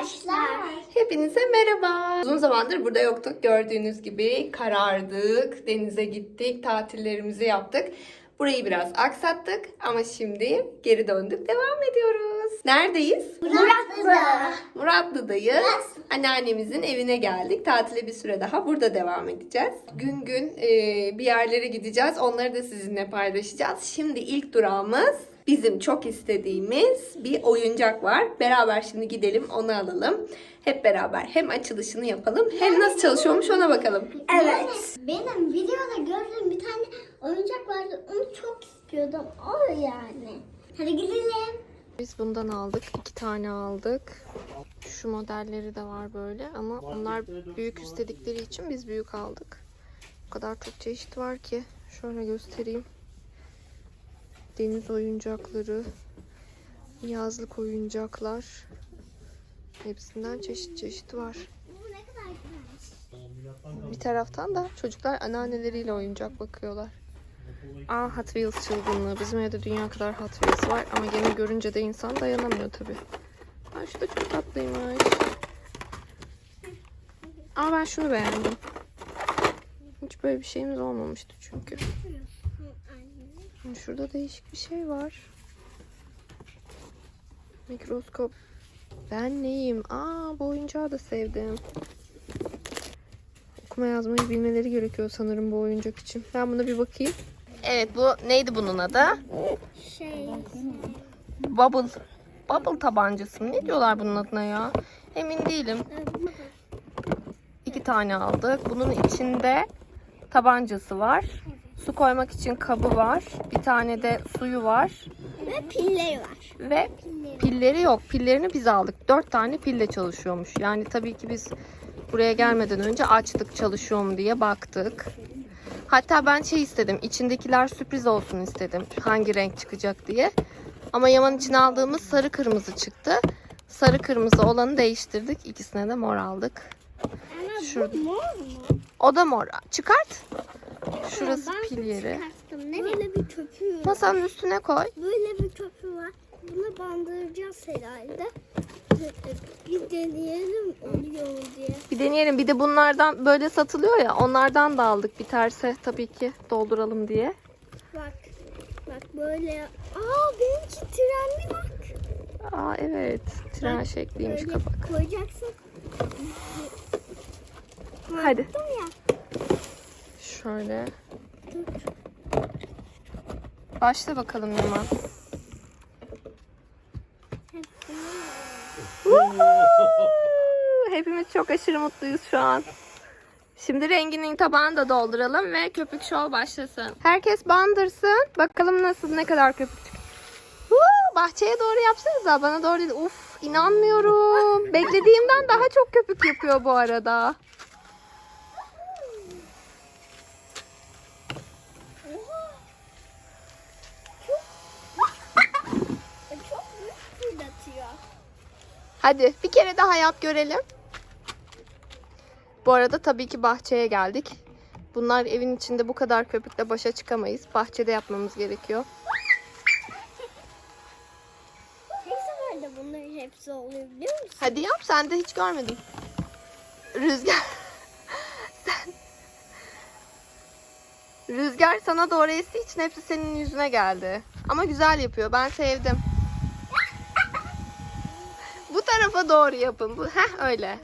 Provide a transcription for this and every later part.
Arkadaşlar. Hepinize merhaba. Uzun zamandır burada yoktuk. Gördüğünüz gibi karardık, denize gittik, tatillerimizi yaptık. Burayı biraz aksattık ama şimdi geri döndük, devam ediyoruz. Neredeyiz? Murat'la. Muratlı'dayız. Anneannemizin evine geldik. Tatile bir süre daha burada devam edeceğiz. Gün gün e, bir yerlere gideceğiz. Onları da sizinle paylaşacağız. Şimdi ilk durağımız bizim çok istediğimiz bir oyuncak var. Beraber şimdi gidelim onu alalım. Hep beraber hem açılışını yapalım hem nasıl çalışıyormuş ona bakalım. Evet. Benim videoda gördüğüm bir tane oyuncak vardı. Onu çok istiyordum. O yani. Hadi gidelim. Biz bundan aldık. iki tane aldık. Şu modelleri de var böyle ama onlar büyük istedikleri için biz büyük aldık. O kadar çok çeşit var ki. Şöyle göstereyim. Deniz oyuncakları, yazlık oyuncaklar. Hepsinden çeşit çeşit var. Bir taraftan da çocuklar anneanneleriyle oyuncak bakıyorlar. Aa Hot Wheels çılgınlığı. Bizim evde dünya kadar Hot Wheels var ama gemi görünce de insan dayanamıyor tabi. Aa şu da çok tatlıymış. Aa ben şunu beğendim. Hiç böyle bir şeyimiz olmamıştı çünkü. Şurada değişik bir şey var. Mikroskop. Ben neyim? Aa bu oyuncağı da sevdim. Okuma yazmayı bilmeleri gerekiyor sanırım bu oyuncak için. Ben buna bir bakayım. Evet bu neydi bunun adı? Şey. Bubble. Bubble tabancası mı? Ne diyorlar bunun adına ya? Emin değilim. İki tane aldık. Bunun içinde tabancası var. Su koymak için kabı var. Bir tane de suyu var. Ve pilleri var. Ve pilleri yok. Pillerini biz aldık. Dört tane pille çalışıyormuş. Yani tabii ki biz buraya gelmeden önce açtık çalışıyor mu diye baktık. Hatta ben şey istedim. içindekiler sürpriz olsun istedim. Hangi renk çıkacak diye. Ama Yaman için aldığımız sarı kırmızı çıktı. Sarı kırmızı olanı değiştirdik. İkisine de mor aldık. Şurada. mor mu? O da mor. Çıkart. Şurası Ben pil yeri. çıkarttım. Ne böyle bir köpüğü var. Masanın üstüne koy. Böyle bir köpüğü var. Bunu bandıracağız herhalde. Bir deneyelim oluyor diye. Bir deneyelim. Bir de bunlardan böyle satılıyor ya. Onlardan da aldık. Biterse tabii ki dolduralım diye. Bak. Bak böyle. Aa benimki trenli bak. Aa evet. Tren şekliymiş Böyle kapak. koyacaksın. Hadi. Ya? Şöyle. Başla bakalım Yaman. Hepimiz çok aşırı mutluyuz şu an. Şimdi renginin tabağını da dolduralım ve köpük şov başlasın. Herkes bandırsın. Bakalım nasıl ne kadar köpük! Bahçeye doğru yapsanıza. Bana doğru değil. Uf inanmıyorum. Beklediğimden daha çok köpük yapıyor bu arada. E, Çok büyük fırlatıyor. Hadi bir kere daha yap görelim. Bu arada tabii ki bahçeye geldik. Bunlar evin içinde bu kadar köpükle başa çıkamayız. Bahçede yapmamız gerekiyor. Tek seferde bunların hepsi oluyor biliyor musun? Hadi yap sen de hiç görmedim. Rüzgar. sen... Rüzgar sana doğru estiği için hepsi senin yüzüne geldi. Ama güzel yapıyor. Ben sevdim. Bu tarafa doğru yapın. Bu heh öyle.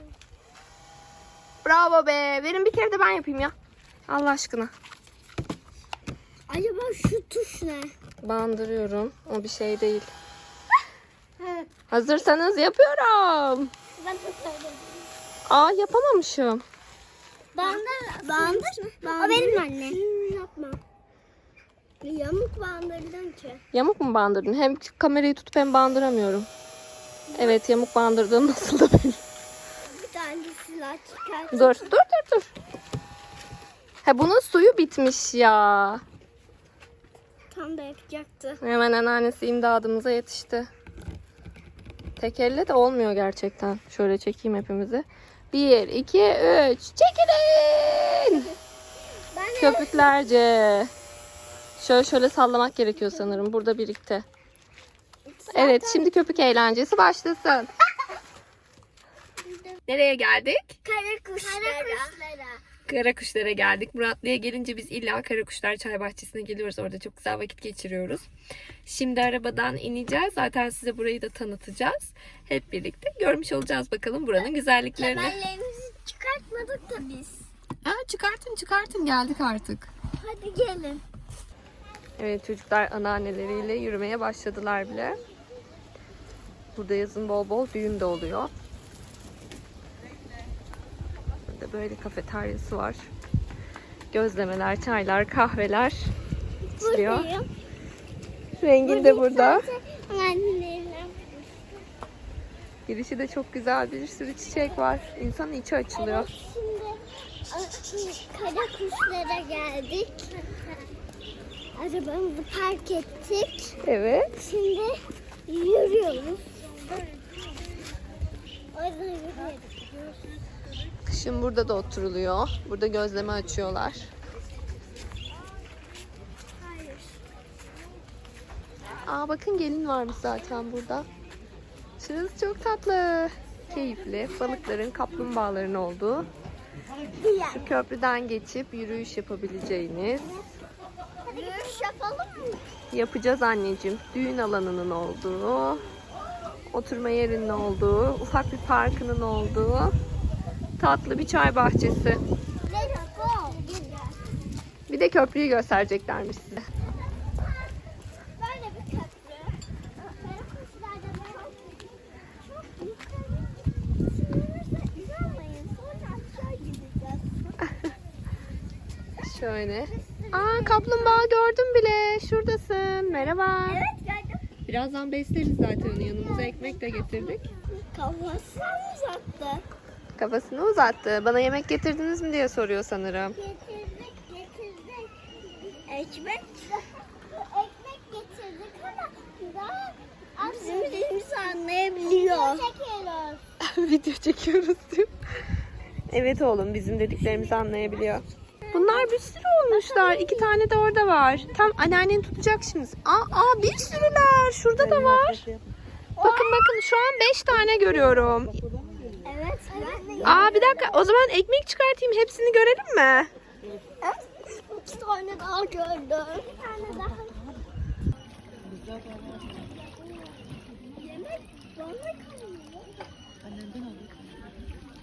Bravo be. Verin bir kere de ben yapayım ya. Allah aşkına. Acaba şu tuş ne? Bandırıyorum. O bir şey değil. Evet. Hazırsanız yapıyorum. Ben de söyledim. Aa yapamamışım. Bandır. Bandır. O benim annem. Yapma. Yamuk bandırdın ki. Yamuk mu bandırdın? Hem kamerayı tutup hem bandıramıyorum. Evet yamuk bandırdığım nasıl da belli. Bir tane silah çıkart. Dur dur dur dur. He bunun suyu bitmiş ya. Tam da yapacaktı. Hemen anneannesi imdadımıza yetişti. Tek elle de olmuyor gerçekten. Şöyle çekeyim hepimizi. Bir, iki, üç. Çekilin. Ben Köpüklerce. Şöyle şöyle sallamak gerekiyor sanırım. Burada birlikte. Evet şimdi köpük eğlencesi başlasın. Nereye geldik? Kara kuşlara. Kara kuşlara. Kara kuşlara geldik. Muratlı'ya gelince biz illa Kara Kuşlar Çay Bahçesi'ne geliyoruz. Orada çok güzel vakit geçiriyoruz. Şimdi arabadan ineceğiz. Zaten size burayı da tanıtacağız. Hep birlikte görmüş olacağız bakalım buranın güzelliklerini. Kemerlerimizi çıkartmadık da biz. Aa, çıkartın çıkartın geldik artık. Hadi gelin. Evet çocuklar anneanneleriyle yürümeye başladılar bile. Burada yazın bol bol düğün de oluyor. Burada böyle kafeteryası var. Gözlemeler, çaylar, kahveler içiliyor. Rengin de burada. Girişi de çok güzel. Bir sürü çiçek var. İnsanın içi açılıyor. Şimdi kara kuşlara geldik. Arabamızı park ettik. Evet. Şimdi yürüyoruz. Kışın burada da oturuluyor. Burada gözleme açıyorlar. Aa bakın gelin varmış zaten burada. Şurası çok tatlı. Keyifli. Balıkların, kaplumbağaların olduğu. Şu köprüden geçip yürüyüş yapabileceğiniz. Yürüyüş yapalım mı? Yapacağız anneciğim. Düğün alanının olduğu, oturma yerinin olduğu, ufak bir parkının olduğu tatlı bir çay bahçesi. Bir de köprüyü göstereceklermiş size. Şöyle. Aa kaplumbağa gördüm bile. Şuradasın. Merhaba. Evet. Birazdan besleriz zaten onu. Yanımıza ekmek de getirdik. Kafasını uzattı. Kafasını uzattı. Bana yemek getirdiniz mi diye soruyor sanırım. Getirdik, getirdik. Ekmek? Ekmek getirdik ama daha bizim dilimizi anlayabiliyor. Çekiyoruz. Video çekiyoruz diyor. Evet oğlum bizim dediklerimizi anlayabiliyor. Bunlar bir sürü olmuşlar. İki tane de orada var. Tam anneannen tutacak şimdi. Aa, aa bir sürüler. Şurada da var. Bakın bakın şu an beş tane görüyorum. Evet. Aa bir dakika o zaman ekmek çıkartayım. Hepsini görelim mi? İki tane daha gördüm. Bir tane daha. Yemek.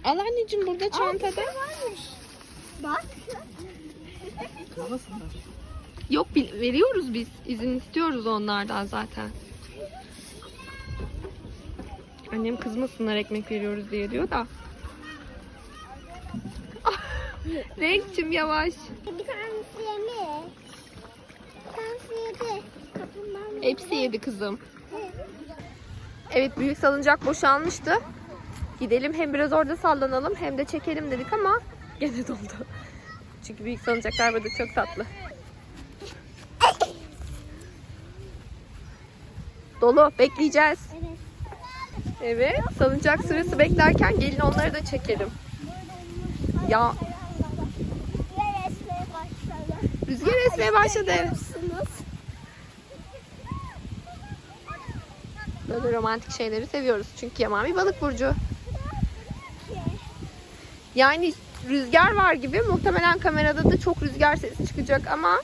Al anneciğim burada çantada. varmış. Bak. Yok veriyoruz biz. İzin istiyoruz onlardan zaten. Annem kızmasınlar ekmek veriyoruz diye diyor da. Renkçim yavaş. Bir tanesi yemiş. Bir tanesi yedi. Kapımdan Hepsi yedi kızım. Evet büyük salıncak boşalmıştı. Gidelim hem biraz orada sallanalım hem de çekelim dedik ama gene doldu. Çünkü büyük salıncaklar burada çok tatlı. Dolu bekleyeceğiz. Evet. Salıncak sırası beklerken gelin onları da çekelim. Ya rüzgar esmeye başladı. Böyle romantik şeyleri seviyoruz. Çünkü Yaman bir balık burcu. Yani rüzgar var gibi muhtemelen kamerada da çok rüzgar sesi çıkacak ama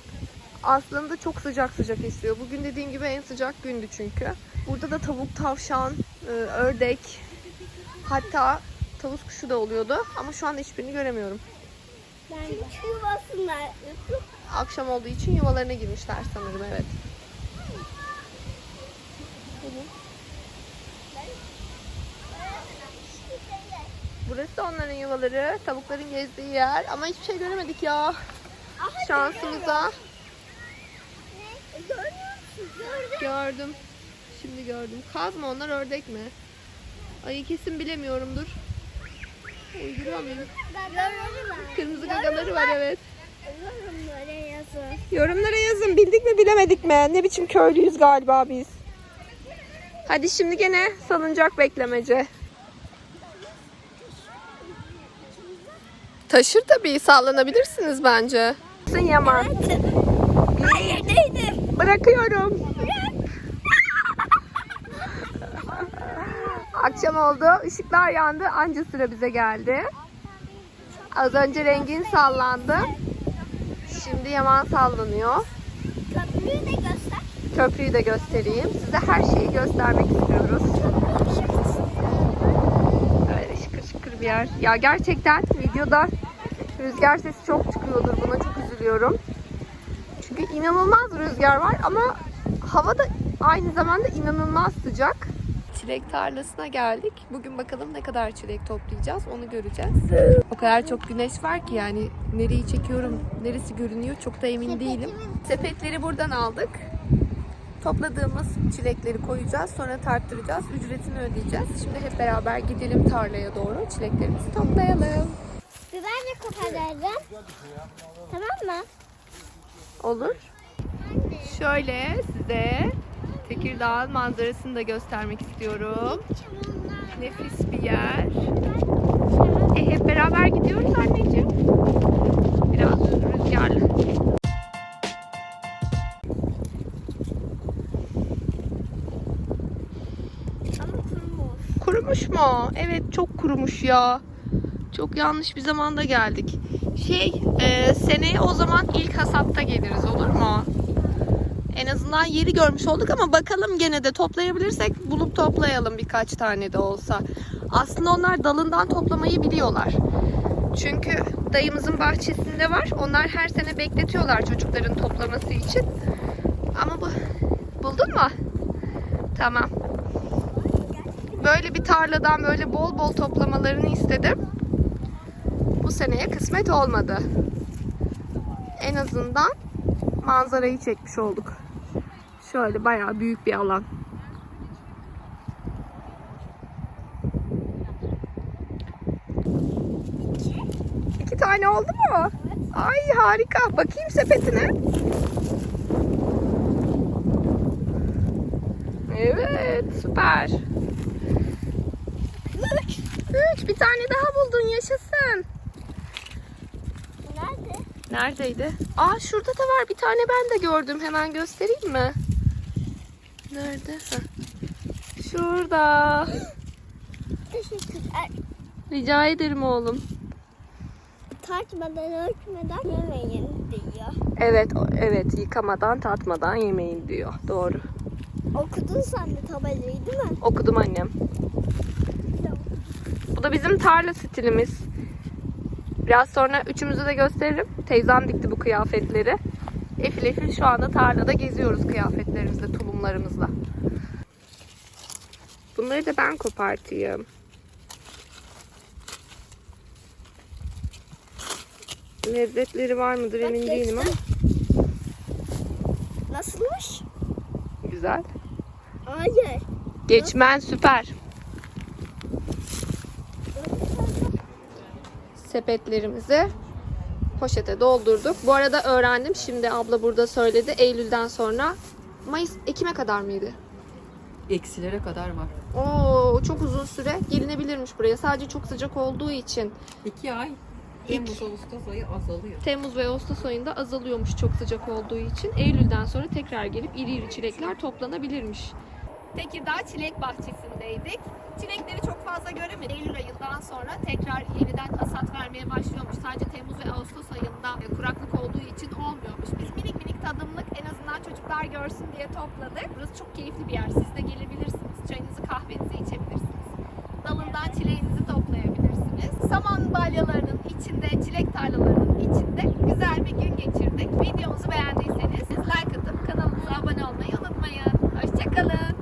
aslında çok sıcak sıcak esiyor. Bugün dediğim gibi en sıcak gündü çünkü. Burada da tavuk, tavşan, e, ördek hatta tavus kuşu da oluyordu ama şu an hiçbirini göremiyorum. Yuvasınlar. Akşam olduğu için yuvalarına girmişler sanırım evet. Burası da onların yuvaları, tavukların gezdiği yer ama hiçbir şey göremedik ya. Şansımıza. Görüyor musun? Gördüm. Gördüm. Şimdi gördüm. Kaz mı onlar ördek mi? Ay kesin bilemiyorum dur. Uyduruyor muyum? Kırmızı gagaları var evet. Yorumlara yazın. Yorumlara yazın bildik mi bilemedik mi? Ne biçim köylüyüz galiba biz. Hadi şimdi gene salıncak beklemece. Taşır tabii sallanabilirsiniz bence. Yaman. Hayır değdim. Bırakıyorum. Akşam oldu. ışıklar yandı. Anca sıra bize geldi. Az önce rengin sallandı. Şimdi yaman sallanıyor. Köprüyü de göster. Köprüyü de göstereyim. Size her şeyi göstermek istiyoruz. Öyle şıkır şıkır bir yer. Ya gerçekten videoda rüzgar sesi çok çıkıyordur. Buna çok üzülüyorum. Çünkü inanılmaz rüzgar var ama hava da aynı zamanda inanılmaz sıcak. Çilek tarlasına geldik. Bugün bakalım ne kadar çilek toplayacağız onu göreceğiz. O kadar çok güneş var ki yani nereyi çekiyorum, neresi görünüyor çok da emin değilim. Sepetleri buradan aldık. Topladığımız çilekleri koyacağız. Sonra tarttıracağız. Ücretini ödeyeceğiz. Şimdi hep beraber gidelim tarlaya doğru. Çileklerimizi toplayalım. Biber de koparalım. Tamam mı? Olur. Şöyle size Tekirdağ'ın manzarasını da göstermek istiyorum. Nefis bir yer. E, hep beraber gidiyoruz anneciğim. Biraz rüzgarlı. Ama kurumuş. Kurumuş mu? Evet çok kurumuş ya. Çok yanlış bir zamanda geldik. Şey e, seneye o zaman ilk hasapta geliriz olur mu? En azından yeri görmüş olduk ama bakalım gene de toplayabilirsek bulup toplayalım birkaç tane de olsa. Aslında onlar dalından toplamayı biliyorlar. Çünkü dayımızın bahçesinde var. Onlar her sene bekletiyorlar çocukların toplaması için. Ama bu buldun mu? Tamam. Böyle bir tarladan böyle bol bol toplamalarını istedim. Bu seneye kısmet olmadı. En azından manzarayı çekmiş olduk. Şöyle bayağı büyük bir alan. İki tane oldu mu? Ay harika. Bakayım sepetine. Evet süper. Üç. Bir tane daha buldun yaşasın. Nerede? Neredeydi? Aa şurada da var. Bir tane ben de gördüm. Hemen göstereyim mi? Nerede? Heh. Şurada. Teşekkürler. Rica ederim oğlum. Tartmadan ölçmeden yemeyin diyor. Evet, evet. Yıkamadan, tatmadan yemeyin diyor. Doğru. Okudun sen de tabelayı değil mi? Okudum annem. Bu da bizim tarla stilimiz. Biraz sonra üçümüzü de gösteririm. Teyzem dikti bu kıyafetleri. Efil efil şu anda tarlada geziyoruz kıyafetlerimizle, tulumlarımızla. Bunları da ben kopartayım. Lezzetleri var mıdır emin Bak, değilim ama Nasılmış? güzel. Hayır. Geçmen süper. Sepetlerimizi poşete doldurduk. Bu arada öğrendim. Şimdi abla burada söyledi. Eylül'den sonra Mayıs, Ekim'e kadar mıydı? Eksilere kadar var. Oo, çok uzun süre gelinebilirmiş buraya. Sadece çok sıcak olduğu için İki ay Temmuz Ağustos ayı azalıyor. Temmuz ve Ağustos ayında azalıyormuş çok sıcak olduğu için. Eylül'den sonra tekrar gelip iri iri çilekler toplanabilirmiş. Tekirdağ Çilek Bahçesi'ndeydik. Çilekleri çok fazla göremedik. Eylül ayından sonra tekrar yeniden hasat vermeye başlıyormuş. Sadece Temmuz ve Ağustos ayında kuraklık olduğu için olmuyormuş. Biz minik minik tadımlık en azından çocuklar görsün diye topladık. Burası çok keyifli bir yer. Siz de gelebilirsiniz. Çayınızı kahvenizi içebilirsiniz. Dalından çileğinizi toplayabilirsiniz. Saman balyalarının içinde, çilek tarlalarının içinde güzel bir gün geçirdik. Videomuzu beğendiyseniz like atıp kanalımıza abone olmayı unutmayın. Hoşçakalın.